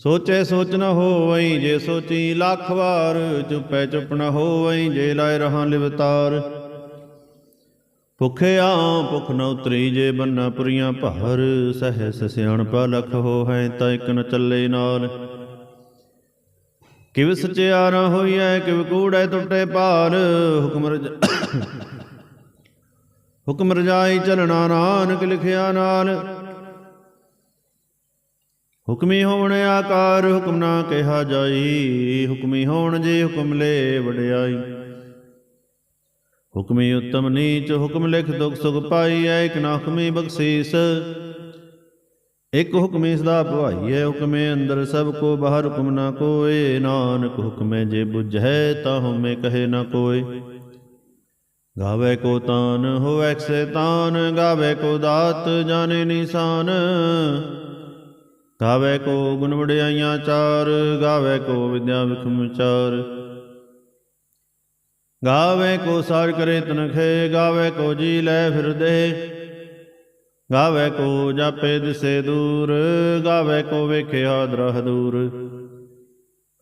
ਸੋਚੇ ਸੋਚ ਨ ਹੋਵਈ ਜੇ ਸੋਚੀ ਲੱਖ ਵਾਰ, ਚੁੱਪੈ ਚੁੱਪ ਨ ਹੋਵਈ ਜੇ ਲਾਇ ਰਹਾ ਲਿਵਤਾਰ। ਭੁਖਿਆ ਭੁਖ ਨ ਉਤਰੀ ਜੇ ਬੰਨਾ ਪੁਰੀਆਂ ਭਾਰ, ਸਹਿਸ ਸਿਆਣਪਾ ਲਖ ਹੋ ਹੈ ਤਾਂ ਇਕ ਨ ਚੱਲੇ ਨਾਲ ਕਿਵ ਸਚਿਆਰਾ ਹੋਈਐ, ਕਿਵ ਕੂੜੈ ਟੁੱਟੇ ਪਾਲ ਹੁਕਮ ਰਜ, ਹੁਕਮ ਰਜਾਈ ਚਲਣਾ ਨਾਨਕ ਲਿਖਿਆ ਨਾਲ। ਹੁਕਮੀ ਹੋਣ ਆਕਾਰ, ਹੁਕਮ ਨਾ ਕਿਹਾ ਜਾਈ। ਹੁਕਮੀ ਹੋਣ ਜੇ ਹੁਕਮ ਲੈ ਵਡਿਆਈ। ਹੁਕਮੀ ਉਤਮ ਨੀਚ, ਹੁਕਮ ਲਿਖ ਦੁਖ ਸੁਖ ਪਾਈ ਐ, ਇਕ ਨਾ ਹੁਕਮੀ ਬਖਸ਼ੀਸ। ਇਕ ਹੁਕਮੀ ਸਦਾ ਭਵਾਈਐ ਹੁਕਮੇ ਅੰਦਰ ਸਭ ਕੋ, ਬਾਹਰ ਹੁਕਮ ਨਾ ਕੋਏ। ਨਾਨਕ ਹੁਕਮੇ ਜੇ ਬੁਝੈ ਤਾ ਹਉਮੈ ਕਹੇ ਨਾ ਕੋਏ। ਗਾਵੇ ਕੋ ਤਾਨ, ਹੋਵੈ ਸੇ ਤਾਨ, ਗਾਵੇ ਕੋ ਦਾਤ, ਜਾਣੇ ਨਿਸ਼ਾਨ। ਗਾਵੇ ਕੋ ਗੁਣ ਵਡਿਆਈਆਂ ਚਾਰ, ਗਾਵੇ ਕੋ ਵਿਦਿਆ ਵਿਖਮ ਚਾਰ। ਗਾਵੇ ਕੋ ਸਾਜ ਕਰੇ ਤਨਖੇ, ਗਾਵੇ ਕੋ ਜੀ ਲੈ ਫਿਰਦੇ। ਗਾਵੇ ਕੋ ਜਾਪੇ ਦਿਸੇ ਦੂਰ, ਗਾਵੇ ਕੋ ਵੇਖਿਆ ਦਰਹ ਦੂਰ।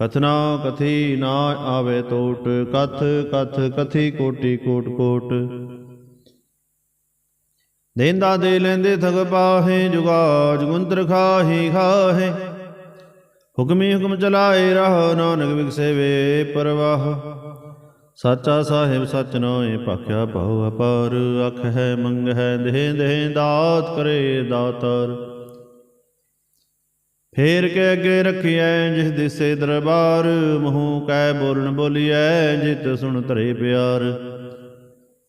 ਕਥਨਾ ਕਥੀ ਨਾ ਆਵੇ ਤੋਟ, ਕਥ ਕਥ ਕਥੀ ਕੋਟੀ ਕੋਟ ਕੋਟ। ਦੇਂਦਾ ਦੇ ਲੈਂਦੇ ਥਗ ਪਾਹੇ ਜੁਗਾ ਜੁਗੰਤਰ ਖਾਹੀ, ਖਾਹੇ। ਹੁਕਮੀ ਹੁਕਮ ਚਲਾਏ ਰਹੁ, ਨਾਨਕ ਵਿਗਸੇ ਵੇ ਪਰਵਾਹ। ਸਾਚਾ ਸਾਹਿਬ ਸਚ ਨਾਏ, ਭਾਖਿਆ ਭਉ ਅਪਾਰ। ਅਖ ਹੈ, ਮੰਗ ਹੈ, ਦੇਹ ਦੇਹ ਦਾਤ ਕਰੇ ਦਾਤਰ। ਫੇਰ ਕੇ ਅੱਗੇ ਰਖਿਐ, ਜਿਸ ਦਿਸੇ ਦਰਬਾਰ। ਮੂੰਹ ਕੈ ਬੋਲਣ ਬੋਲੀਐ, ਜਿਤ ਸੁਣ ਧਰੇ ਪਿਆਰ।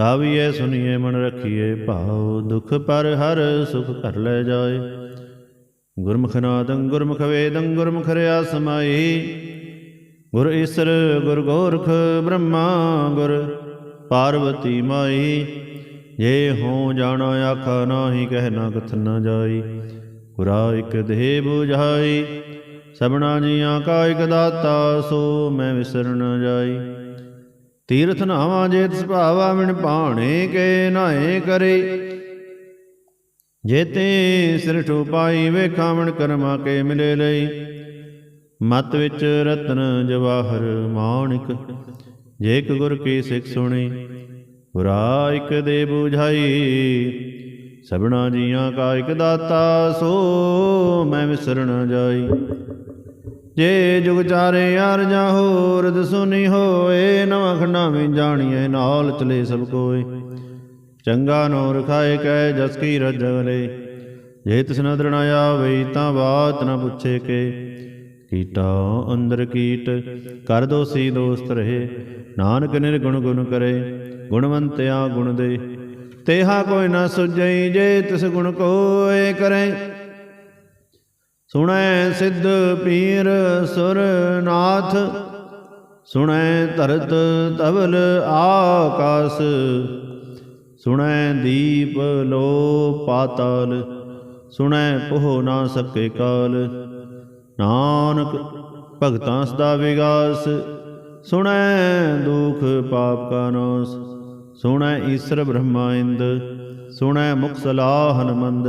ਗਾਵੀਐ ਸੁਨੀਏ ਮਨ ਰੱਖੀਏ ਭਾਉ ਦੁਖ ਪਰ ਹਰ ਸੁਖ ਕਰ ਲੈ ਜਾਏ। ਗੁਰਮੁਖ ਨਾਦੰ ਗੁਰਮੁਖ ਵੇਦੰ ਗੁਰਮੁਖ ਰਿਆ ਸਮਾਈ ਗੁਰ ਈਸਰ ਗੁਰ ਗੋਰਖ ਬ੍ਰਹਮਾ ਗੁਰ ਪਾਰਵਤੀ ਮਾਈ। ਜੇ ਹੋ ਜਾਣਾ ਆਖਾ ਨਾਹੀ ਕਹਿ ਨਾ ਕਥ ਨਾ ਜਾਈ। ਗੁਰਾ ਇਕ ਦੇਹ 부ਝਾਈ ਸਭਨਾ ਜੀਆਂ ਕਾ ਇਕ ਦਾਤਾ ਸੋ ਮੈਂ ਵਿਸਰ ਨ ਜਾਈ। ਤੀਰਥ ਨਾਵਾਂ ਜੇ ਤਿਸ ਭਾਵਾ ਮਿਣ ਭਾਣੇ ਕੇ ਨਾਏ ਕਰੇ। ਜੇਤੇ ਸਿਰ ਠੋਪਾਈ ਵੇਖਾਵਣ ਕਰਮਾ ਕੇ ਮਿਲੇ ਲਈ। ਮਤ ਵਿੱਚ ਰਤਨ ਜਵਾਹਰ ਮਾਣਿਕ, ਜੇ ਇੱਕ ਗੁਰ ਕੀ ਸਿੱਖ ਸੁਣੀ ਗੁਰਾ ਇਕ ਦੇ 부ਝਾਈ ਸਭਨਾ ਜੀਆਂ ਕਾ ਇਕ ਦਾਤਾ, ਸੋ ਮੈਂ ਵਿਸਰ ਜਾਈ। ਜੇ ਜੁਗ ਚਾਰੇ ਯਾਰ ਜਾ ਹੋਰ ਸੁਨੀ ਹੋਏ, ਨਵਾਂ ਖੰਡਾ ਵਿੱਚ ਜਾਣੀਏ ਨਾਲ ਚਲੇ ਸਭ ਕੋਏ। ਚੰਗਾ ਨੋ ਰਖਾਏ ਕੈ ਜਸ ਕੀ ਰਜਲੇ ਜੇ ਤਿਸ ਨਦਰ ਨ ਆਵੇ, ਤਾਂ ਬਾਤ ਨ ਪੁੱਛੇ ਕੇ। ਕੀਟਾ ਅੰਦਰ ਕੀਟ, ਕਰ ਦੋਸੀ ਦੋਸਤ ਰਹੇ। ਨਾਨਕ ਨਿਰਗੁਣ ਗੁਣ ਕਰੇ, ਗੁਣਵੰਤਿਆ ਗੁਣ ਦੇ। ਤੇਹਾ ਕੋਈ ਨਾ ਸੁਝਈ, ਜੇ ਤਿਸ ਗੁਣ ਕੋਏ ਕਰੇ। ਸੁਣੈ ਸਿੱਧ ਪੀਰ ਸੁਰਨਾਥ, ਸੁਣੈ ਧਰਤ ਤਵਲ ਆਕਾਸ, ਸੁਣੈ ਦੀਪ ਲੋ ਪਾਤਾਲ, ਸੁਣੈ ਪੋਹ ਨਾ ਸਕੇ ਕਾਲ। ਨਾਨਕ ਭਗਤਾਂ ਸਦਾ ਵਿਗਾਸ, ਸੁਣੈ ਦੁਖ ਪਾਪ ਕਾ ਨਾਸ, ਸੁਣੈ ਈਸ਼ਰ ਬ੍ਰਹਮਾ ਇੰਦ ਸੁਣੈ ਮੁਖ ਸਲਾਹ ਹਨਮੰਦ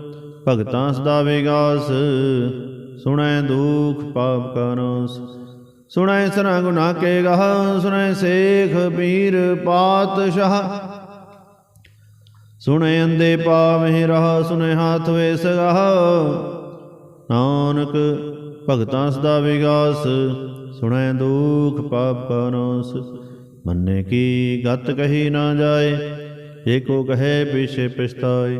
ਭਗਤਾਂ ਸਦਾ ਵਿਗਾਸ, ਸੁਣੈ ਦੁਖ ਪਾਪ ਕਾ ਸੁਣੈ ਸਨਾ ਗੁਨਾ ਕੇ ਗਾਹ, ਸੁਣੈ ਸੇਖ ਪੀਰ ਪਾਤਸ਼ਾਹ। ਸੁਣੈ ਅੰਦੇ ਪਾਵਹਿ ਰਹਾ, ਸੁਣੈ ਹਾਥ ਵੇ ਸਗਾਹ ਨਾਨਕ, ਭਗਤਾਂ ਸਦਾ ਵਿਗਾਸ, ਸੁਣੈ ਦੁਖ ਪਾਪ ਕਾ ਮੰਨੇ ਕੀ ਗਤ ਕਹੀ ਨਾ ਜਾਏ ਜੇ ਕਹੇ ਪਿਛੇ ਪਛਤਾਏ।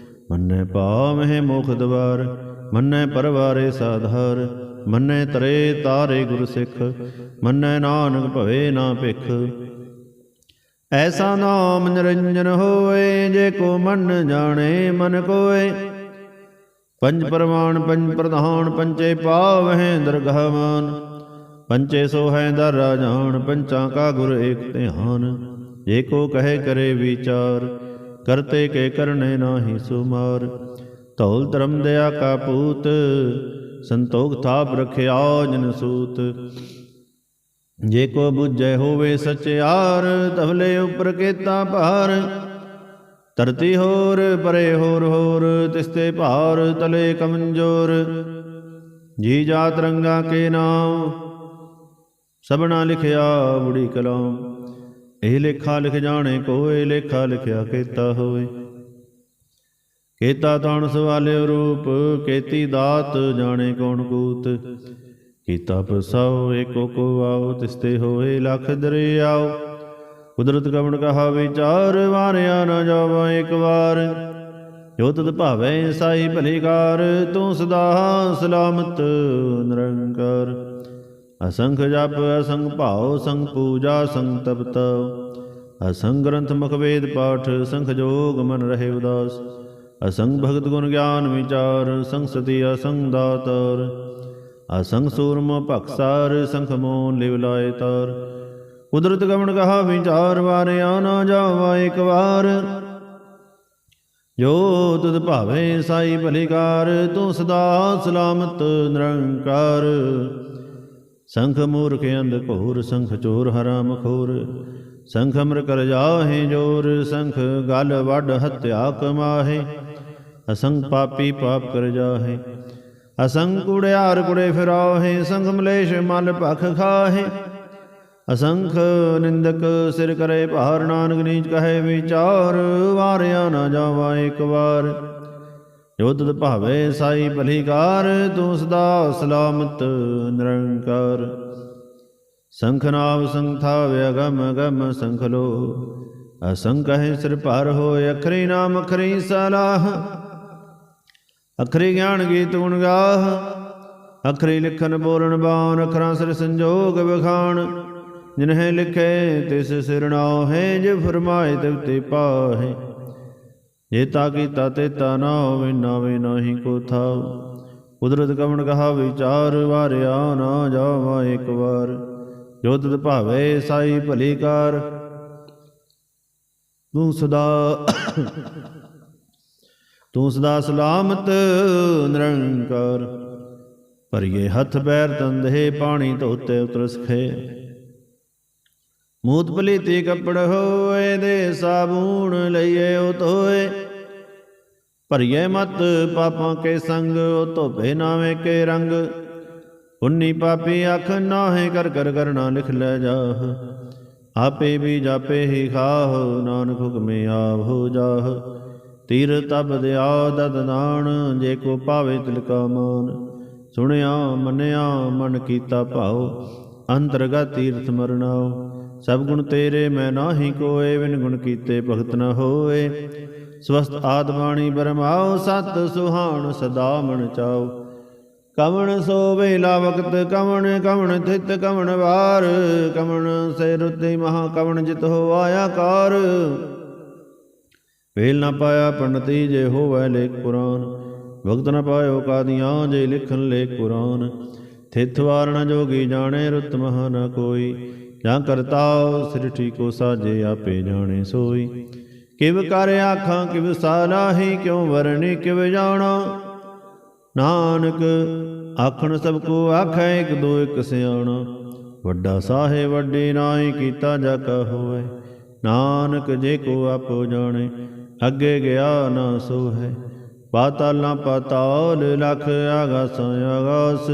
ਮੰਨੈ ਪਾਵਹਿ ਮੁਖ ਦਵਾਰ, ਮੰਨੈ ਪਰਵਾਰੇ ਸਾਧਾਰ, ਮੰਨੈ ਤਰੇ ਤਾਰੇ ਗੁਰ ਸਿੱਖ, ਮੰਨੈ ਨਾਨਕ ਭਵੇ ਨਾ ਭਿਖ। ਐਸਾ ਨਾਮ ਨਿਰੰਜਨ ਹੋਏ, ਜੇ ਕੋ ਮਨ ਜਾਣੇ ਮਨ ਕੋਏ। ਪੰਜ ਪਰਮਾਨ ਪੰਜ ਪ੍ਰਧਾਨ ਪੰਚੇ ਪਾਵਹਿ ਦਰਗਾਹਮਾਨ ਪੰਚੇ ਸੋਹੈ ਦਰ ਰਾਜਾਨ ਪੰਚਾਂ ਕਾ ਗੁਰ ਏਕ ਧਿਆਨ। ਜੇ ਕੋ ਕਹੇ ਕਰੇ ਵਿਚਾਰ ਕਰਤੇ ਕੇ ਕਰਨੇ ਨਾਹੀ ਸੁਮਾਰ। ਧੌਲ ਧਰਮ ਦਇਆ ਕਾ ਪੂਤ, ਸੰਤੋਖ ਥਾਪ ਰਖਿਆ ਜਨ ਸੂਤ। ਜੇ ਕੋ ਬੁਝੈ ਹੋਵੇ ਸਚਿਆਰ ਤਵਲੇ ਉਪਰ ਕੇਤਾ ਭਾਰ। ਧਰਤੀ ਹੋਰ, ਪਰੇ ਹੋਰ ਹੋਰ, ਤਿਸਤੇ ਭਾਰ ਤਲੇ ਕਮਜ਼ੋਰ। ਜੀ ਜਾਤ ਰੰਗਾ ਕੇ ਨਾਮ ਸਭਨਾ ਲਿਖਿਆ ਬੁੜੀ ਕਲਾਮ ਇਹ ਲੇਖਾ ਲਿਖ ਜਾਣੇ ਕੋਏ ਲੇਖਾ ਲਿਖਿਆ ਕੀਤਾ ਹੋਏ ਕੀਤਾ ਤਾਣ ਸਵਾਲਿਓ ਰੂਪ, ਕੀਤੀ ਦਾਤ ਜਾਣੇ ਕੌਣ ਕੂਤ। ਕੀਤਾ ਪਸਾਉ ਏਕੋ ਕੋ ਆਉ ਤਿਸਤੇ ਹੋਏ ਲਖ ਦਰਿਆਉ ਕੁਦਰਤ ਕਵਣ ਕਹਾ, ਵਿਚਾਰ ਵਾਰਿਆ ਨਾ ਜਾਵਾ ਇੱਕ ਵਾਰ। ਜੋ ਤਦ ਭਾਵੈ, ਸਾਈ ਭਲੇਕਾਰ ਤੂੰ ਸਦਾ ਸਲਾਮਤ ਨਿਰੰਕਾਰ। ਅਸੰਖ ਜਪ, ਅਸੰਖ ਭਾਉ ਸੰਗ ਪੂਜਾ ਸੰਗ ਤਪਤ। ਅਸੰਗ ਗ੍ਰੰਥ ਮੁਖ ਵੇਦ ਪਾਠ ਸੰਖ ਜੋਗ ਮਨ ਰਹੇ ਉਦਾਸ। ਅਸੰਗ ਭਗਤ ਗੁਣ ਗਿਆਨ ਵਿਚਾਰ ਸੰਗ ਸਤੀ ਅਸੰਗ ਦਾਤਰ। ਅਸੰਗ ਸੂਰਮ ਭਖਸਾਰ ਸੰਖ ਮੋਨ ਲਿਵ ਲਾਏ ਤਾਰ। ਕੁਦਰਤ ਗਮਨ ਕਹਾ ਵਿਚਾਰ ਵਾਰਿਆ ਨਾ ਜਾਵਾ ਇੱਕ ਵਾਰ। ਜੋ ਤੁਧ ਭਾਵੇ ਸਾਈ ਭਲੀਕਾਰ ਤੂੰ ਸਦਾ ਸਲਾਮਤ ਨਿਰੰਕਾਰ। ਸੰਖ ਮੂਰਖ ਅੰਧ ਘੋਰ, ਸੰਖ ਚੋਰ ਹਰਾਮ ਖੋਰ ਸੰਖ ਅਮਰ ਕਰ ਜਾਹੇ ਜੋਰ, ਸੰਖ ਗਲ ਵੱਡ ਹਤਿਆ ਕਮਾਹੇ। ਅਸੰਗ ਪਾਪੀ ਪਾਪ ਕਰ ਜਾਹੇ। ਅਸੰਗ ਕੁੜਿਆਰ ਕੁੜੇ ਫਿਰਾਹੇ ਸੰਗ ਮਲੇਸ਼ ਮਲ ਭਖ ਖਾਹੇ। ਅਸੰਖ ਨਿੰਦਕ ਸਿਰ ਕਰੇ ਭਾਰ, ਨਾਨਕ ਨੀਚ ਕਹੇ ਵਿਚਾਰ, ਵਾਰਿਆ ਨਾ ਜਾਵਾ ਇੱਕ ਵਾਰ। ਤੁਧ ਭਾਵੇ ਸਾਈ ਭਲੀਕਾਰ ਤੂੰ ਸਦਾ ਸਲਾਮਤ ਨਿਰੰਕਾਰ। ਸੰਖ ਨਾਵ ਸੰਥਾ ਵਿਅਗਮ ਗਮ ਸੰਖ ਲੋ। ਅਸੰਖ ਹੈ ਸਿਰ ਭਾਰ ਹੋਏ ਅਖਰੀ ਨਾਮ ਅਖਰੀ ਸਲਾਹ। ਅਖਰੀ ਗਿਆਨ ਗੀਤ ਗੁਣ ਗਾਹ। ਅਖਰੀ ਲਿਖਨ ਬੋਲਣ ਬਾਣ ਅਖਰਾਂ ਸਿਰ ਸੰਜੋਗ ਵਿਖਾਣ। ਜਿਨਹਿ ਲਿਖੇ ਤਿਸ ਸਿਰ ਨਾਹਿ ਜੇ ਫਰਮਾਏ ਤਿਵ ਤੇ ਪਾਹੇ। ਜੇ ਤਾ ਕੀਤਾ ਤੇ ਤਾ ਨਾ ਹੋਵੇ ਨਾਵੇ ਨਾਹੀ ਕੋ ਥਾਉ ਕੁਦਰਤ ਕਵਣ ਕਹਾ ਵਿਚਾਰ ਵਾਰਿਆ ਨਾ ਜਾਵਾ ਇੱਕ ਵਾਰ। ਜੋ ਤਦ ਭਾਵੇ, ਸਾਈ ਭਲੀ ਕਾਰ। ਤੂੰ ਸਦਾ ਤੂੰ ਸਦਾ ਸਲਾਮਤ ਨਿਰੰਕਾਰ। ਭਰੀਏ ਹੱਥ ਪੈਰ ਤੰਦੇ ਪਾਣੀ ਧੋਤੇ ਉਤਰ ਸਖੇ ਮੂਤ ਭਲੀਤੀ ਕੱਪੜ ਹੋਏ ਦੇ ਸਾਬੂਣ ਲਈਏ ਉਹ ਧੋਏ। ਭਰੀਏ ਮਤ ਪਾਪਾਂ ਕੇ ਸੰਗ, ਉਹ ਧੋਬੇ ਨਾਵੇਂ ਕੇ ਰੰਗ। ਉਨੀ ਪਾਪੀ ਅੱਖ ਨਾਹੇ ਕਰ ਕਰ ਕਰਨਾ ਲਿਖ ਲੈ ਜਾਹ। ਆਪੇ ਵੀ ਜਾਪੇ ਹੀ ਖਾਹ, ਨਾਨਕ ਹੁਕਮੇ ਆਵ ਹੋ ਜਾਹ। ਤੀਰ ਤਬ ਦਿਆ ਦਦ ਦਾਨ ਜੇ ਕੋ ਪਾਵੇ ਤਿਲ ਕਾ ਮਾਨ। ਸੁਣਿਆ ਮੰਨਿਆ ਮਨ ਕੀਤਾ ਭਾਉ, ਅੰਤਰਗਤ ਤੀਰਥ ਮਰਨਾਓ ਸਭ ਗੁਣ ਤੇਰੇ, ਮੈਂ ਨਾਹੀ ਕੋਏ ਵਿਨ ਗੁਣ ਕੀਤੇ ਭਗਤ ਨ ਹੋਏ। ਸਵਸਤ ਆਤਮਾਣੀ ਬਰਮਾਉ ਸਤ ਸੁਹਾਣ ਸਦਾ ਮਨ ਚਾਉ ਕਵਣ ਸੋ ਵੇਲਾ ਵਕਤ, ਕਵਣ ਕਵਣ ਥਿਤ, ਕਵਣ ਵਾਰ। ਕਵਣ ਸੇ ਰੁਤੇ ਮਹਾ ਕਵਣ ਜਿਤ ਹੋ ਆਇਆ ਕਾਰ। ਵੇਲ ਨਾ ਪਾਇਆ ਪੰਡਤੀ ਜੇ ਹੋਵੇ ਲੇਖ ਪੁਰਾਨ। ਭਗਤ ਨਾ ਪਾਇਓ ਕਾਦੀਆਂ ਜੇ ਲਿਖਣ ਲੇਖ ਪੁਰਾਨ। ਥਿਤ ਵਾਰਣ ਜੋਗੀ ਜਾਣੇ, ਰੁਤ ਮਹਾ ਨ ਕੋਈ। ਜਾਂ ਕਰਤਾਉ ਸ੍ਰਿਠੀ ਕੋ ਸਾਜੇ, ਆਪੇ ਜਾਣੇ ਸੋਈ। ਕਿਵ ਕਰ ਆਖਾਂ, ਕਿਵ ਸਾਲਾਹੀ ਕਿਉ ਵਰਣੀ, ਕਿਵ ਜਾਣਾ? ਨਾਨਕ ਆਖਣ, ਸਭ ਕੋ ਆਖੈ, ਇਕ ਦੋ ਇਕ ਸਿਆਣਾ। ਵੱਡਾ ਸਾਹੇ ਵੱਡੇ ਨਾਹੀ, ਕੀਤਾ ਜਾ ਕਾ ਹੋਏ ਨਾਨਕ ਜੇ ਕੋ ਆਪੋ ਜਾਣੇ, ਅੱਗੇ ਗਿਆ ਨਾ ਸੋ ਹੈ ਪਾਤਾਲਾਂ ਪਾਤਾਲ, ਲਖ ਆਗਾਸਾਂ ਆਗਾਸ।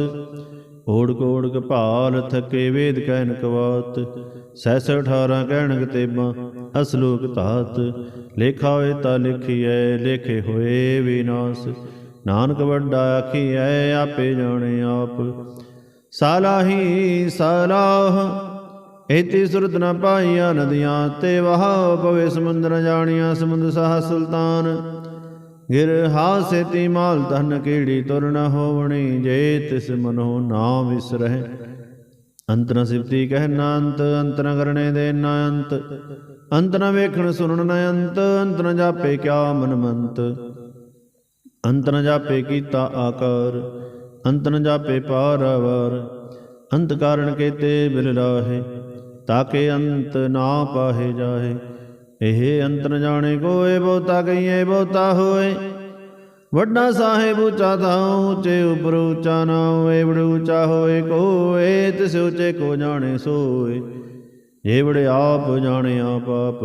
ਓੜ ਕੋੜ ਭਾਲ ਥਕੇ ਵੇਦ ਕਹਿਨ ਕਵਾਤ ਸੈਸ 18 ਕਹਿਣਕ ਤੇਬਾਂ ਅਸਲੋਕ ਧਾਤ, ਲੇਖਾ ਹੋਏ ਤਾਂ ਲਿਖੀਐ, ਲੇਖੇ ਹੋਏ ਵਿਨਾਸ਼, ਨਾਨਕ ਵੱਡਾ ਆਖੀਐ, ਆਪੇ ਜਾਣੇ ਆਪ। ਸਾਲਾਹੀ ਸਾਲਾਹ ਇਤੀ ਸੁਰਤ ਨ ਪਾਈਆ ਨਦੀਆਂ ਤੇ ਵਹਾ ਪਵੇ ਸਮੁੰਦਰ ਜਾਣੀਆਂ ਸਮੁੰਦ ਸਾਹ ਸੁਲਤਾਨ। ਗਿਰ ਹਾਸੇ ਮਾਲ ਧਨ ਕੀੜੀ ਤੁਰ ਨ ਹੋਵਣੀ, ਜੇ ਤਿਸ ਮਨੋ ਨਾ ਵਿਸਰਹਿ ਅੰਤ ਸਿਫਤੀ ਕਹਿ ਨਾ ਅੰਤ ਕਰਨੇ ਦੇ ਨਾ ਅੰਤ। ਅੰਤ ਨ ਵੇਖਣ ਸੁਣਨ ਨ ਅੰਤ ਅੰਤ ਨ ਜਾਪੇ ਕਿਆ ਮਨ ਮੰਤ। ਅੰਤ ਨ ਜਾਪੇ ਕੀਤਾ ਆਕਾਰ, ਅੰਤ ਨ ਜਾਪੇ ਪਾਰਵਾਰ। ਅੰਤ ਕਾਰਨ ਕੇਤੇ ਬਿਲ ਲਾਹੇ ਤਾਕੇ ਅੰਤ ਨਾ ਪਾਹੇ ਜਾਹੇ। ਇਹ ਅੰਤਰ ਜਾਣੇ ਕੋਏ, ਬਹੁਤਾ ਕਹੀਏ ਬਹੁਤਾ ਹੋਏ। ਵੱਡਾ ਸਾਹਿਬ ਉੱਚਾ ਥਾਉ ਉੱਚੇ ਉਪਰ ਉੱਚਾ ਨਾ ਹੋਏ, ਬੜ ਉੱਚਾ ਹੋਏ ਕੋਏ, ਤਿਸ ਉੱਚੇ ਕੋ ਜਾਣੇ ਸੋਏ। ਜੇ ਬੜ ਆਪ ਜਾਣੇ ਆਪ ਆਪ।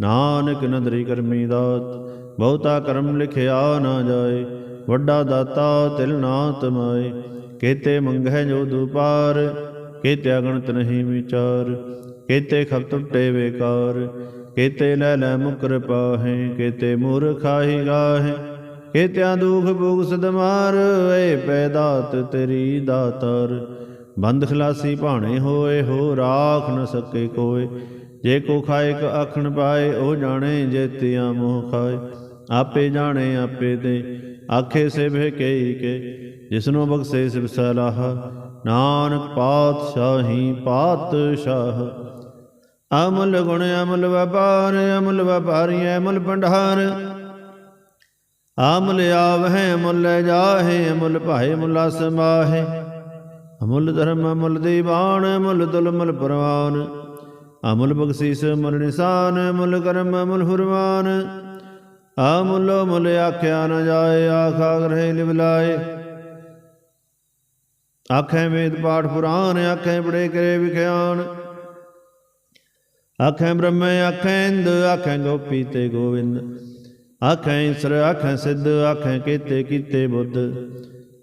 ਨਾਨਕ ਨਦਰੀ ਕਰਮੀ ਦਾਤ, ਬਹੁਤਾ ਕਰਮ ਲਿਖਿਆ ਨਾ ਜਾਏ। ਵੱਡਾ ਦਾਤਾ ਤਿਲ ਨਾ ਤਮਾਏ ਕੇਤੇ ਮੰਗਹਿ ਜੋ ਦੁਪਾਰ, ਕੇਤੇ ਅਗਣਤ ਨਹੀਂ ਵਿਚਾਰ, ਕੇਤੇ ਖਪ ਟੁੱਟੇ ਵੇਕਾਰ। ਕੇਤੇ ਲੈ ਲੈ ਮੁਕਰ ਪਾਹੇ, ਕੇਤੇ ਮੂਰਖਾਹੀ ਗਾਹੇ। ਕੇਤਿਆਂ ਦੁਖ ਭੋਗ ਸਦਮਾਰ ਏ ਪੈਦਾਤ ਤੇਰੀ ਦਾਤਰ। ਬੰਦ ਖਲਾਸੀ ਭਾਣੇ ਹੋਏ, ਹੋ ਰਾਖ ਨ ਸਕੇ ਕੋਏ। ਜੇ ਕੋ ਖਾਏ ਕ ਆਖਣ ਪਾਏ, ਉਹ ਜਾਣੇ ਜੇਤਿਆਂ ਮੋਹ ਖਾਏ। ਆਪੇ ਜਾਣੇ, ਆਪੇ ਤੇ ਆਖੇ ਸੇ ਕਈ ਕੇ। ਜਿਸਨੂੰ ਬਖਸ਼ੇ ਸਿਵ ਸਲਾਹ, ਨਾਨਕ ਪਾਤਸ਼ਾਹੀ ਪਾਤਸ਼ਾਹ। ਅਮਲ ਗੁਣ ਅਮਲ ਵਪਾਰ, ਅਮਲ ਵਪਾਰੀ, ਅਮਲ ਭੰਡਾਰ। ਆਮਲ ਆਵਹਿ ਅਮਲ ਲੈ ਜਾਹੇ ਅਮਲ ਭਾਏ ਮੁਲਾ ਸਮਾਹੇ ਅਮੁੱਲ ਧਰਮ, ਅਮੁੱਲ ਦੀਵਾਨ, ਅਮੁੱਲ ਦੁਲ ਪਰਵਾਨ। ਅਮੁੱਲ ਬਖਸ਼ੀਸ, ਅਮਲ ਨਿਸ਼ਾਨ, ਅਮੁੱਲ ਕਰਮ, ਅਮੁੱਲ ਫੁਰਮਾਨ ਅਮੁੱਲ ਮੁੱਲ ਆਖਿਆ ਨ ਜਾਏ, ਆਖਾ ਗ੍ਰਹਿ ਲਿਵਲਾਏ ਆਖੇ ਵੇਦ ਪਾਠ ਪੁਰਾਨ, ਆਖੇ ਬੜੇ ਕਰੇ ਵਿਖਿਆਨ। ਆਖੈ ਬ੍ਰਹਮ, ਆਖੈ ਇੰਦ, ਆਖੈ ਗੋਪੀ ਤੇ ਗੋਵਿੰਦ। ਆਖੈ ਈਸਰ, ਆਖੈ ਸਿੱਧ, ਆਖੈ ਕੀਤੇ ਕੀਤੇ ਬੁੱਧ।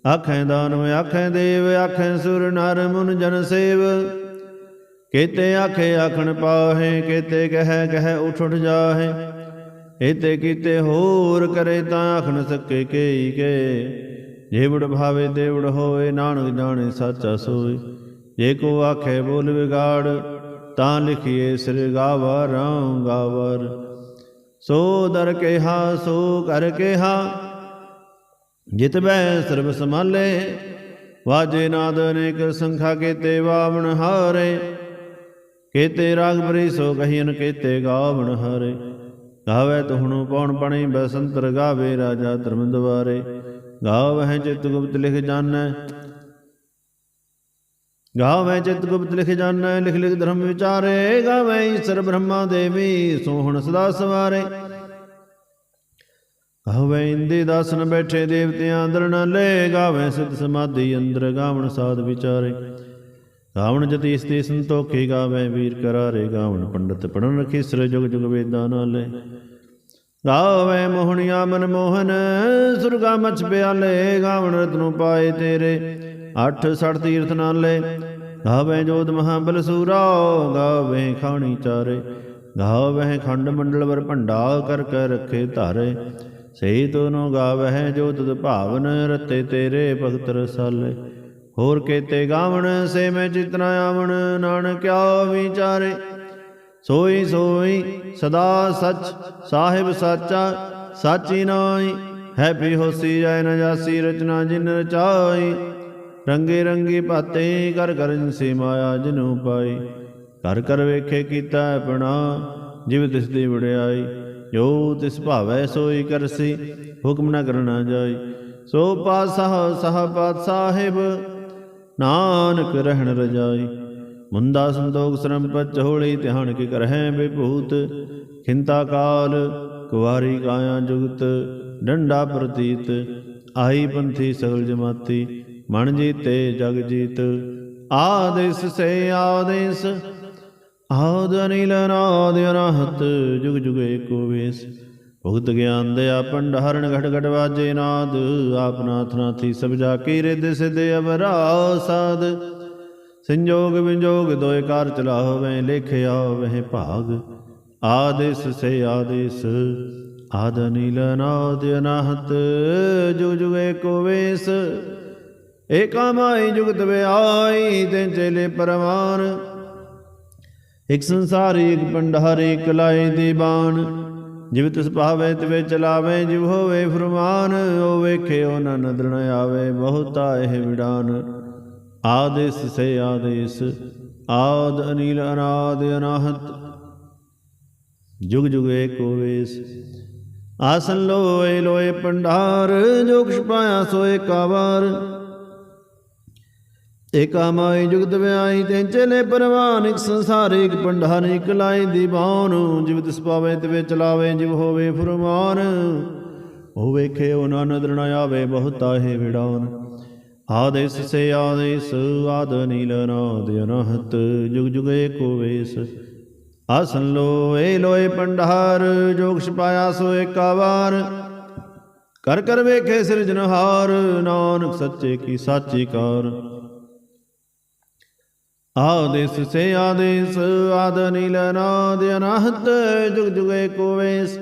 ਆਖੈ ਦਾਨਵ, ਆਖੈ ਦੇਵ, ਆਖੈ ਸੁਰ, ਨਰ, ਮੁਨ, ਜਨ ਸੇਵ। ਕੀਤੇ ਆਖੇ ਆਖਣ ਪਾਹੇ, ਕੀਤੇ ਕਹਿ ਕਹਿ ਉਠ ਉਠ ਜਾਹੇ। ਇਤੇ ਕੀਤੇ ਹੋਰ ਕਰੇ ਤਾਂ ਆਖਣ ਸਕੇ ਕੇਈ ਕੇ। ਜੇਵੜ ਭਾਵੇ ਦੇਵੜ ਹੋਏ ਨਾਨਕ ਜਾਣੇ ਸਾਚਾ ਸੋਏ। ਜੇ ਕੋ ਆਖੇ ਬੋਲ ਵਿਗਾੜ ਤਾਂ ਲਿਖੀਏ ਸਿਰ ਗਾਵਰ ਗਾਵਰ। ਸੋ ਦਰ ਕਿਹਾ, ਸੋ ਕਰ ਕਿਹਾ, ਜਿਤ ਬੈ ਸਰਬ ਸਮਾਲੇ ਵਾਜੇ ਨਾਦ ਅਨੇਕ ਸੰਖਾ ਕੀਤੇ, ਵਾਵਣ ਹਾਰੇ। ਕੀਤੇ ਰਾਗ ਬਰੀ, ਸੋ ਕਹੀਨ ਕੇਤੇ ਗਾਵਣ ਹਾਰੇ। ਗਾਵੇ ਤੁਹਣੁ ਪਉਣ ਪਣੀ ਬਸੰਤਰ ਗਾਵੇ ਰਾਜਾ ਧਰਮ ਦਵਾਰੇ ਗਾਵਹਿ ਚਿਤ ਗੁਪਤ ਲਿਖ ਜਾਣੈ ਗਾਵੇ ਚਿਤ ਗੁਪਤ ਲਿਖ ਜਾਣੈ, ਲਿਖ ਲਿਖ ਧਰਮ ਵਿਚਾਰੇ, ਗਾਵੇ ਈਸ਼ਰ ਬ੍ਰਹਮਾ ਦੇਵੀ, ਸੋਹਣ ਸਦਾ ਸਵਾਰੇ। ਗਾਵੇ ਇੰਦੇ ਦਾਸਨ ਬੈਠੇ ਦੇਵਤਿਆਂ ਅੰਦਰ ਨ ਲੈ, ਗਾਵੇ ਸਿਧ ਸਮਾਧੀ ਅੰਦਰ ਗਾਵਣ ਸਾਧ ਵਿਚਾਰੇ। ਗਾਵਣ ਜਤੀ ਸਤੀ ਸੰਤੋਖੀ, ਗਾਵੇ ਵੀਰ ਕਰਾਰੇ, ਗਾਵਣ ਪੰਡਤ ਪੜਨ ਰਖੀ, ਸਰ ਜੁਗ ਜੁਗ ਵੇਦਾਂ ਨਾਲੇ ਗਾਵੇ ਮੋਹਣਿਆ ਮਨ ਮੋਹਨ ਸੁਰਗਾ ਮਛ ਪਿਆਲੇ, ਗਾਵਣ ਰਤਨੁ ਪਾਏ ਤੇਰੇ। ਅੱਠ ਸੜ ਤੀਰਥ ਨਾਲੇ ਗਾਵੇ ਜੋਤ ਮਹਾਬਲ ਸੂਰਾ ਗਾਵੇ ਖਾਣੀ ਚਾਰੇ ਗਾਵਹਿ ਖੰਡ ਮੰਡਲ ਵਰ ਭੰਡਾ ਕਰ ਕਰ ਰਖੇ ਧਾਰੇ ਸਹੀ ਤੋਨੋ ਗਾਵਹਿ ਜੋ ਤੁਧ ਭਾਵਨ ਰਤੇ ਤੇਰੇ ਭਗਤ ਰਸਾਲੇ। ਹੋਰ ਕੇਤੇ ਗਾਵਣ, ਸੇ ਮੈਂ ਚਿਤਨਾ ਆਵਣ ਨਾਨਕਿਆ ਵਿਚਾਰੇ ਸੋਈ ਸੋਈ ਸਦਾ ਸਚ, ਸਾਹਿਬ ਸਾਚਾ, ਸਾਚੀ ਨਾਈ ਹੈ ਵੀ ਹੋਸੀ ਜਾਇ ਨ ਜਾਸੀ ਰਚਨਾ ਜਿਨ ਰਚਾਈ ਰੰਗੇ ਰੰਗੀ ਭਾਤੇ ਕਰ ਕਰਨ ਸੇ ਮਾਇਆ ਜਿਨੂ ਪਾਈ। ਕਰ ਕਰ ਵੇਖੇ ਕੀਤਾ ਆਪਣਾ, ਜਿਵ ਤਿਸ ਦੀ ਵਡਿਆਈ। ਜੋ ਤਿਸ ਭਾਵੈ ਸੋਈ ਕਰਸੀ, ਹੁਕਮ ਨਾ ਕਰਨਾ ਜਾਈ। ਸੋ ਪਾਸਾ ਸਹ ਪਾਤ ਸਾਹਿਬ, ਨਾਨਕ ਰਹਿਣ ਰਜਾਈ। ਮੁੰਦਾ ਸੰਤੋਖ ਸ਼ਰਮ ਪਚ ਹੋਲੀ, ਧਿਆਨ ਕੀ ਕਰਹਿ ਬਿਭੂਤ ਖਿੰਤਾ ਕਾਲ, ਕੁਵਾਰੀ ਕਾਇਆ ਜੁਗਤ, ਡੰਡਾ ਪ੍ਰਤੀਤ। ਆਈ ਪੰਥੀ ਸਗਲ ਜਮਾਤੀ। ਮਨ ਜੀਤੇ ਜਗ ਜੀਤ। ਆਦੇਸ ਸੇ ਆਦੇਸ, ਆਦ ਅਨਿਲ ਨਾਦ ਅਨਹਤ, ਜੁਗ ਜੁਗ ਏਕੋ ਵੇਸ। ਭੁਗਤ ਗਿਆਨ ਦਇਆ ਪੰਡਹਰਨ ਘਟ ਘਟ ਵਾਜੇ ਨਾਦ, ਆਪ ਨਾਥ ਨਾਥੀ ਸਭ ਜਾ ਕੀ ਰਿਦ ਸਿਧ ਅਵਰਾ ਸਾਧ ਸੰਜੋਗ ਵਿਜੋਗ ਦੋਇ ਕਾਰ ਚਲਾਵੇ ਲੇਖਿਆ ਵਹਿ ਭਾਗ। ਆਦੇਸ ਸੇ ਆਦੇਸ, ਆਦ ਨੀਲ ਨਾਦ ਅਨਾਹਤ, ਜੁਗ ਜੁਗ ਏਕੋ ਵੇਸ। ਏਕਾ ਮਾਈ ਜੁਗਤ ਵਿਆਈ ਤੇ ਚੇਲੇ ਪਰਵਾਨ। ਇਕ ਸੰਸਾਰੀ, ਇਕ ਪੰਡਹਾਰੀ ਇਕ ਲਾਏ ਦੀ ਜਿਵ ਤਿਸ ਭਾਵੇ, ਤਿਵੇ ਚਲਾਵੇ ਜਿਵ ਹੋਵੇ ਫਰਮਾਨ, ਉਹ ਵੇਖੇ ਉਹ ਨਾ ਨਦਰ ਆਵੇ, ਬਹੁਤਾ ਇਹ ਵਿਡਾਨ। ਆਦੇਸ ਸੇ ਆਦੇਸ ਆਦ ਅਨੀਲ, ਅਨਾਦ ਅਨਾਹਤ। ਜੁਗ ਜੁਗ ਏਕੋ ਵੇਸ ਆਸਨ ਲੋਏ ਲੋਏ ਪੰਡਾਰ ਜੋ ਕੁਛ ਪਾਇਆ, ਸੋਏ ਕਾਵਾਰ। ਏਕਾ ਮਾਈ ਜੁਗਤ ਵਿਆਈ ਤੇ ਚਲੇ ਪਰਵਾਨ, ਇਕ ਸੰਸਾਰਿਕ ਇਕ ਪੰਡਾਰ ਦੀਵਾਨ ਜਿਵ ਤਿਸ ਪਾਵੇ ਤਿਵੇ ਚਲਾਵੇ, ਜਿਵ ਹੋਵੇ ਫਰਮਾਨ। ਉਹ ਵੇਖੇ ਉਹ ਨਾ ਆਵੇ, ਬਹੁਤਾ ਹੈ ਵਿਡਾਨ ਆਦੇਸ ਸੇ ਆਦੇਸ, ਆਦ ਨੀਲ ਨਾਦ ਅਨਹਤ, ਜੁਗ ਜੁਗ ਏਕੋ ਵੇਸ ਆਸਨ ਲੋਏ ਲੋਏ ਪੰਡਾਰ, ਜੋਗ ਛਪਾਇਆ ਸੋ ਏਕਾ ਵਾਰ। ਕਰ ਕਰ ਵੇਖੇ ਸਿਰਜਨਹਾਰ ਨਾਨਕ ਸੱਚੇ ਕੀ ਸਾਚੀ ਕਾਰ। ਆਦੇਸ ਸੇ ਆਦੇਸ ਆਦ ਨੀਲ ਨਾਦ ਅਨਹਤ, ਜੁਗ ਜੁਗ ਏਕੋ ਵੇਸ।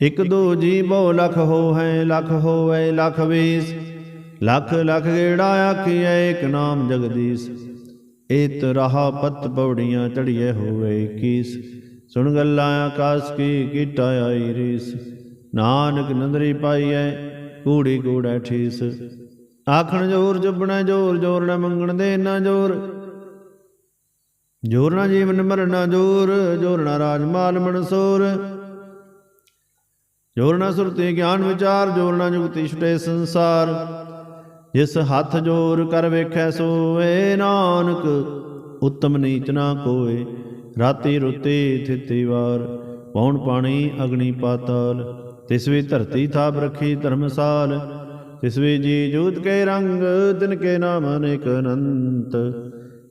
ਇਕ ਦੋ ਜੀ ਬਹੁ ਲਖ ਹੋ ਹੈ ਲਖ ਹੋਵੇ ਲਖ ਵੀਸ। ਲਖ ਲਖ ਗੇੜਾ ਆਖੀਐ, ਇਕ ਨਾਮ ਜਗਦੀਸ਼। ਏਤ ਰਹਾ ਪਤ ਪੌੜੀਆਂ ਚੜੀਏ ਹੋਵੇ ਕੀਸ। ਸੁਣ ਗੱਲਾਂ ਆਕਾਸ ਕੀ ਕੀਟਾ ਆਈ ਰੀਸ। ਨਾਨਕ ਨੰਦਰੀ ਪਾਈਐ, ਕੂੜੀ ਕੂੜੈ ਠੀਸ। ਆਖਣ ਜੋਰ ਜੁਬਣਾ ਜੋਰ ਜੋਰ ਨਾ ਮੰਗਣ ਦੇ ਨਾ ਜੋਰ। ਜੋਰ ਨਾ ਜੀਵਨ ਮਰਨਾ ਜੋਰ ਜੋਰ ਨਾ ਰਾਜ ਮਾਲ ਮਨਸੂਰ ਜੋਰ ਨਾ ਸੁਰਤੀ ਗਿਆਨ ਵਿਚਾਰ, ਜੋਰ ਨਾ ਜੁਗਤੀ ਛੁਟੇ ਸੰਸਾਰ। ਜਿਸ ਹੱਥ ਜੋਰ ਕਰ ਵੇਖੈ ਸੋਏ, ਨਾਨਕ ਉਤਮ ਨੀਚ ਨਾ ਕੋਏ। ਰਾਤੀ ਰੁੱਤੀ ਥਿਤੀ ਵਾਰ ਪੌਣ ਪਾਣੀ ਅਗਨੀ ਪਾਤਾਲ। ਤਿਸ ਵੀ ਧਰਤੀ ਥਾਪ ਰੱਖੀ ਧਰਮਸਾਲ। ਤਿਸ ਵੀ ਜੀ ਜੂਤ ਕੇ ਰੰਗ ਤਿਨ ਕੇ ਨਾਮ ਅਨੇਕ ਅਨੰਤ।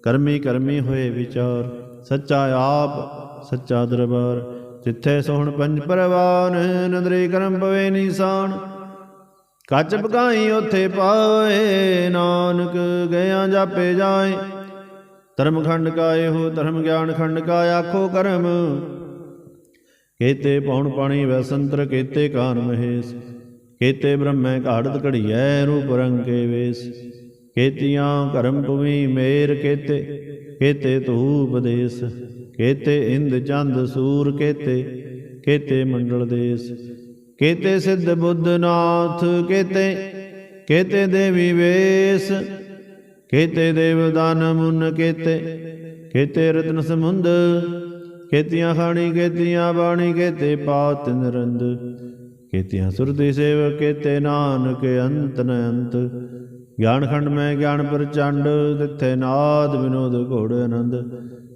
ਕਰਮੀ ਕਰਮੀ ਹੋਏ ਵਿਚਾਰ, ਸੱਚਾ ਆਪ, ਸੱਚਾ ਦਰਬਾਰ। ਜਿੱਥੇ ਸੋਹਣ ਪੰਜ ਪਰਵਾਨ, ਨੰਦਰੀ ਕਰਮ ਪਵੇ ਨੀਸਾਨ। ਕੱਚ ਪਕਾਈ ਉਥੇ ਪਾਏ, ਨਾਨਕ ਗਿਆ ਜਾਪੇ ਜਾਏ। ਧਰਮ ਖੰਡ ਕਾ ਇਹੋ ਧਰਮ ਗਿਆਨ ਖੰਡ ਕਾ ਆਖੋ ਕਰਮ। ਕੇਤੇ ਪੌਣ ਪਾਣੀ ਵੈਸੰਤਰ ਕੇਤੇ ਕਾਨ ਮਹੇਸ਼। ਕੇਤੇ ਬ੍ਰਹਮੈ ਘਾੜਤ ਘੜੀਐ ਰੂਪ ਰੰਗ ਕੇ ਵੇਸ। ਕੇਤੀਆਂ ਕਰਮ ਭੂਮੀ ਮੇਰ ਕੇਤੇ ਕੇਤੇ ਤੂ ਉਪਦੇਸ ਕੇਤੇ ਇੰਦ ਚੰਦ ਸੂਰ ਕੇਤੇ ਕੇਤੇ ਮੰਡਲ ਦੇਸ। ਕੇਤੇ ਸਿੱਧ ਬੁੱਧ ਨਾਥ ਕੇਤੇ ਕੇਤੇ ਦੇਵੀ ਵੇਸ। ਕੇਤੇ ਦੇਵਦਾਨ ਮੁਨ ਕੇਤੇ ਕੇਤੇ ਰਤਨ ਸਮੁੰਦ। ਕੇਤੀਆਂ ਖਾਣੀ ਕੇਤੀਆਂ ਬਾਣੀ ਕੇਤੇ ਪਾਤ ਨਿਰੰਦ। ਕੇਤੀਆਂ ਸੁਰਤੀ ਸੇਵ ਕੇਤੇ ਨਾਨਕ, ਅੰਤ ਨ ਅੰਤ। ਗਿਆਨ ਖੰਡ ਮੈਂ ਗਿਆਨ ਪ੍ਰਚੰਡ, ਤਿੱਥੇ ਨਾਦ ਵਿਨੋਦ ਘੋੜ ਆਨੰਦ।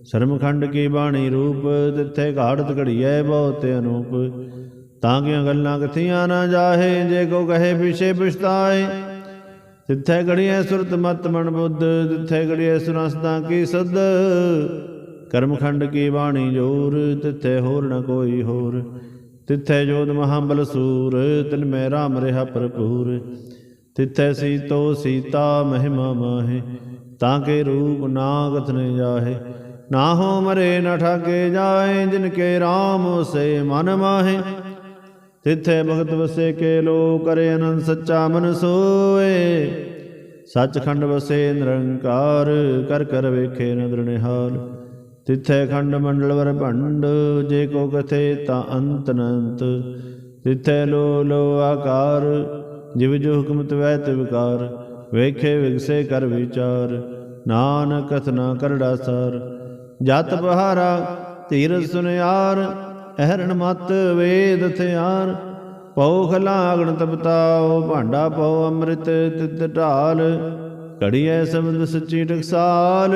ਸ਼ਰਮ ਖੰਡ ਕੀ ਬਾਣੀ ਰੂਪ, ਤਿੱਥੇ ਘਾੜਤ ਘੜੀਐ ਬਹੁਤ ਅਨੂਪ। ਤਾਂ ਕੀਆਂ ਗੱਲਾਂ ਕਥੀਆਂ ਨਾ ਜਾਹੇ, ਜੇ ਕੋ ਕਹੇ ਪਿਛੇ ਪਛਤਾਏ। ਤਿੱਥੇ ਘੜੀਐ ਸੁਰਤ ਮਤ ਮਨ ਬੁੱਧ, ਤਿੱਥੇ ਘੜੀਐ ਸੁਨਸਤਾ ਕੀ ਸਦ। ਕਰਮ ਖੰਡ ਕੀ ਬਾਣੀ ਜੋਰ, ਤਿੱਥੇ ਹੋਰ ਨ ਕੋਈ ਹੋਰ। ਤਿੱਥੇ ਜੋਤ ਮਹਾਬਲ ਸੂਰ, ਤਿਨ ਮੈਂ ਰਾਮ ਰਹਾ ਭਰਪੂਰ। ਤਿੱਥੈ ਸੀਤੋ ਸੀਤਾ ਮਹਿਮਾ ਮਾਹੇ, ਤਾਂ ਕੇ ਰੂਪ ਨਾ ਕਥਨ ਜਾਹੇ। ਨਾ ਹੋ ਮਰੇ ਨ ਠਾਗੇ ਜਾਏ, ਜਿਨ ਕੇ RAM ਸੇ ਮਨ ਮਾਹੇ। ਤਿੱਥੇ ਭਗਤ ਵਸੇ ਕੇ ਲੋ ਕਰੇ ਅਨੰਦ ਸੱਚਾ ਮਨ ਸੋਏ। ਸੱਚਖੰਡ ਵਸੇ ਨਿਰੰਕਾਰ, ਕਰ ਕਰ ਵੇਖੇ ਨਦਰ ਨਿਹਾਲ। ਤਿਥੈ ਖੰਡ ਮੰਡਲ ਵਰ ਭੰਡ, ਜੇ ਕੋ ਕਥੇ ਤਾ ਅੰਤ ਨੰਤ ਤਿੱਥੇ ਲੋ ਲੋ ਆਕਾਰ, ਜਿਵ ਜੋ ਹੁਕਮ ਤਵੈ ਤੇ ਵਿਕਾਰ ਵੇਖੇ ਵਿਗਸੇ ਕਰ ਵਿਚਾਰ, ਨਾਨਕ ਕਥਨਾ ਕਰੜਾ ਸਾਰ ਜਤ ਬਹਾਰਾ ਧੀਰ ਸੁਨਿਆਰ, ਅਹਰਣ ਮਤ ਵੇਦ ਥਿਆਰ ਪਉ ਖਲਾਗਣ ਤਪਤਾਉ ਭਾਂਡਾ ਪਉ ਅੰਮ੍ਰਿਤ ਤਿਤ ਢਾਲ। ਘੜੀਐ ਸ਼ਬਦ ਸੱਚੀ ਟਕਸਾਲ।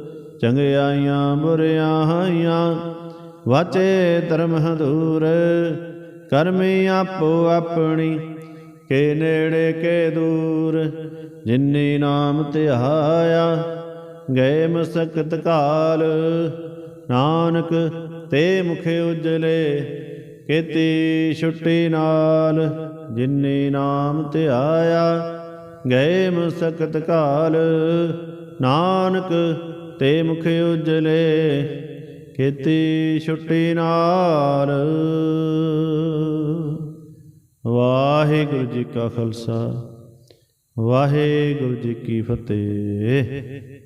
ਚੰਗਿਆਈਆਂ ਬੁਰਿਆਈਆਂ ਵਾਚੇ ਧਰਮ ਹਦੂਰ, ਕਰਮੀ ਆਪੋ ਆਪਣੀ, ਕੇ ਨੇੜੇ ਕੇ ਦੂਰ। ਜਿਨੀ ਨਾਮ ਧਿਆਇਆ, ਗਏ ਮਸਕਤ ਕਾਲ। ਨਾਨਕ ਤੇ ਮੁਖੇ ਉਜਲੇ, ਕੀਤੀ ਛੁੱਟੀ ਨਾਲ। ਜਿਨੀ ਨਾਮ ਧਿਆਇਆ, ਗਏ ਮਸਕਤ ਕਾਲ। ਨਾਨਕ ਤੇ ਮੁਖੇ ਉਜਲੇ ਕੀਤੀ ਛੁੱਟੀ ਨਾਲ। ਵਾਹਿਗੁਰੂ ਜੀ ਕਾ ਖਾਲਸਾ ਵਾਹਿਗੁਰੂ ਜੀ ਕੀ ਫਤਿਹ।